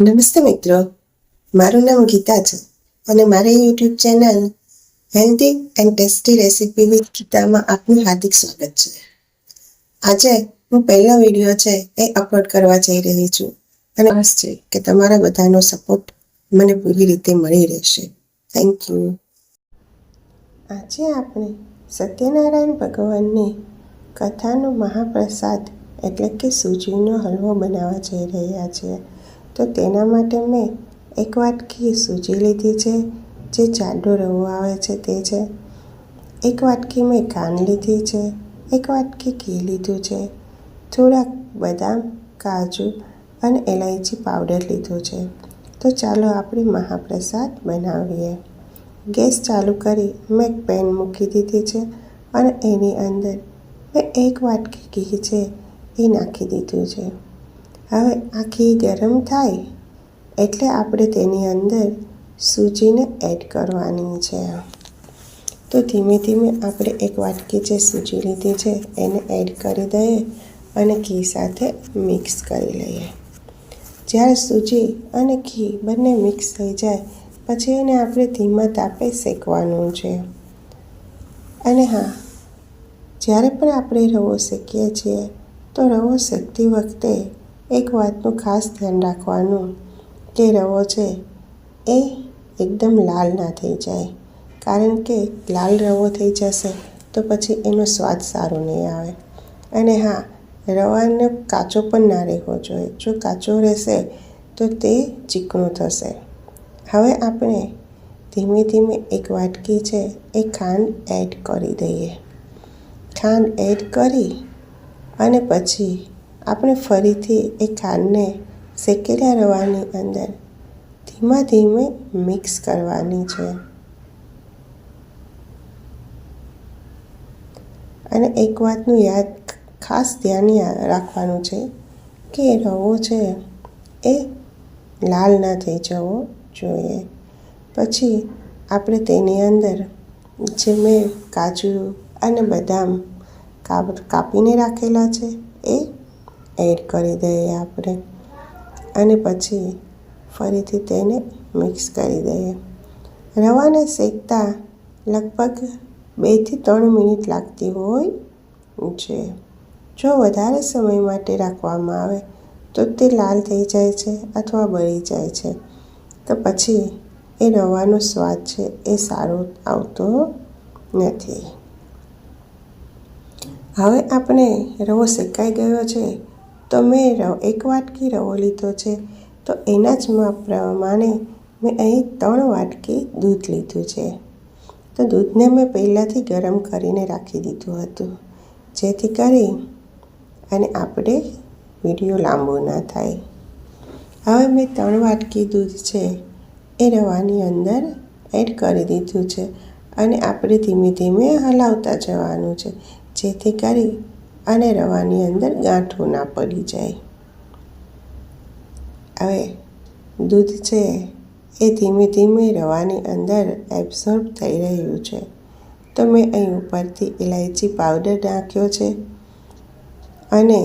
નમસ્તે મિત્રો, મારું નામ ગીતા છે અને મારી YouTube channel healthy and tasty recipe with ગીતામાં આપનું હાર્દિક સ્વાગત છે. આજે હું પહેલો વીડિયો છે એ અપલોડ કરવા જઈ રહી છું અને આશ છે કે તમારા બધાનો સપોર્ટ મને પૂરી રીતે મળી રહેશે. થેન્ક યુ આજે આપણે સત્યનારાયણ ભગવાનની કથાનો મહાપ્રસાદ એટલે કે સૂજીનો હલવો બનાવવા જઈ રહ્યા છીએ. તો તેના માટે મેં એક વાટકી સૂજી લીધી છે, જે જાડો રવો આવે છે તે છે. એક વાટકી મેં ખાંડ લીધી છે, એક વાટકી ઘી લીધું છે, થોડાક બદામ, કાજુ અને એલાયચી પાવડર લીધું છે. તો ચાલો આપણે મહાપ્રસાદ બનાવીએ. ગેસ ચાલુ કરી મેં એક પેન મૂકી દીધી છે અને એની અંદર મેં એક વાટકી ઘી છે, એ નાખી દીધું છે. હવે આ ઘી ગરમ થાય એટલે આપણે તેની અંદર સૂજીને એડ કરવાની છે. તો ધીમે ધીમે આપણે એક વાટકી જે સૂજી લીધી છે એને એડ કરી દઈએ અને ઘી સાથે મિક્સ કરી લઈએ. જ્યારે સૂજી અને ઘી બંને મિક્સ થઈ જાય, પછી એને આપણે ધીમા તાપે શેકવાનું છે. અને હા, જ્યારે પણ આપણે રવો શેકીએ છીએ, તો રવો શેકતી વખતે એક વાતનું ખાસ ધ્યાન રાખવાનું કે રવો છે, એ એકદમ લાલ ના થઈ જાય. કારણ કે લાલ રવો થઈ જશે, તો પછી એનો સ્વાદ સારો નહીં આવે. અને હા, રવાનો કાચો પણ ના રહેવો જોઈએ. જો કાચો રહેશે, તો તે ચીકણું થશે. હવે આપણે ધીમે ધીમે એક વાટકી છે, એ ખાંડ એડ કરી દઈએ. ખાંડ એડ કરી અને પછી આપણે ફરીથી એ ખાંડને શેકેલા રવાની અંદર ધીમા ધીમે મિક્સ કરવાની છે. અને એક વાતનું યાદ ખાસ ધ્યાન રાખવાનું છે કે રવો છે એ લાલ ના થઈ જવો જોઈએ. પછી આપણે તેની અંદર જે મેં કાજુ અને બદામ કાપીને રાખેલા છે એ એડ કરી દઈએ આપણે. અને પછી ફરીથી તેને મિક્સ કરી દઈએ. રવાને શેકતા લગભગ બેથી ત્રણ મિનિટ લાગતી હોય છે. જો વધારે સમય માટે રાખવામાં આવે તો તે લાલ થઈ જાય છે અથવા બળી જાય છે. તો પછી એ રવાનો સ્વાદ છે એ સારો આવતો નથી. હવે આપણે રવો શેકાઈ ગયો છે. તો મેં રવ એક વાટકી રવો લીધો છે, તો એના જ પ્રમાણે મેં અહીં ત્રણ વાટકી દૂધ લીધું છે. તો દૂધને મેં પહેલાંથી ગરમ કરીને રાખી દીધું હતું, જેથી કરી અને આપણે વીડિયો લાંબો ના થાય. હવે મેં ત્રણ વાટકી દૂધ છે, એ રવાની અંદર એડ કરી દીધું છે અને આપણે ધીમે ધીમે હલાવતા જવાનું છે, જેથી કરી અને રવાની અંદર ગાંઠો ના પડી જાય. હવે દૂધ છે એ ધીમે ધીમે રવાની અંદર એબ્ઝોર્બ થઈ રહ્યું છે. તો મેં અહીં ઉપરથી ઇલાયચી પાવડર નાખ્યો છે અને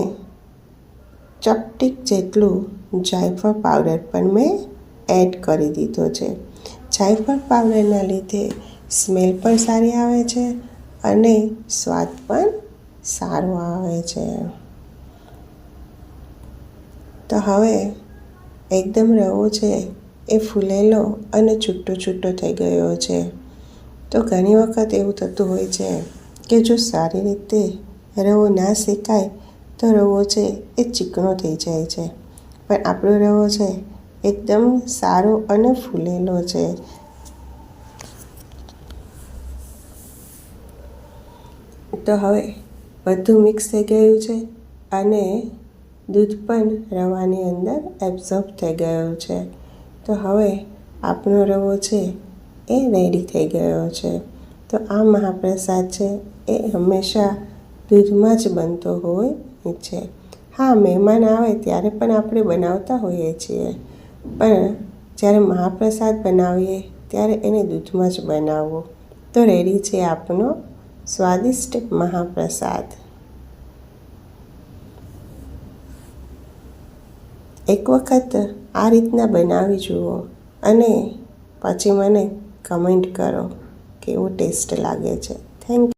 ચપટીક જેટલું જાયફળ પાવડર પણ મેં એડ કરી દીધો છે. જાયફળ પાવડરના લીધે સ્મેલ પણ સારી આવે છે અને સ્વાદ પણ સારો આવે છે. તો હવે એકદમ રવો છે એ ફૂલેલો અને છૂટો છૂટો થઈ ગયો છે. તો ઘણી વખત એવું થતું હોય છે કે જો સારી રીતે રવો ના શેકાય તો રવો છે એ ચીકણો થઈ જાય છે. પણ આપણો રવો છે એકદમ સારો અને ફૂલેલો છે. તો હવે બધું મિક્સ થઈ ગયું છે અને દૂધ પણ રવાની અંદર એબ્ઝોર્બ થઈ ગયું છે. તો હવે આપણો રવો છે એ રેડી થઈ ગયો છે. તો આ મહાપ્રસાદ છે એ હંમેશા દૂધમાં જ બનતો હોય છે. હા, મહેમાન આવે ત્યારે પણ આપણે બનાવતા હોઈએ છીએ. પણ જ્યારે મહાપ્રસાદ બનાવીએ ત્યારે એને દૂધમાં જ બનાવવો. તો રેડી છે આપનો સ્વાદિષ્ટ મહાપ્રસાદ. એક વખત આ રીતના બનાવી જુઓ અને પછી મને કમેન્ટ કરો કેવો ટેસ્ટ લાગે છે. થેન્ક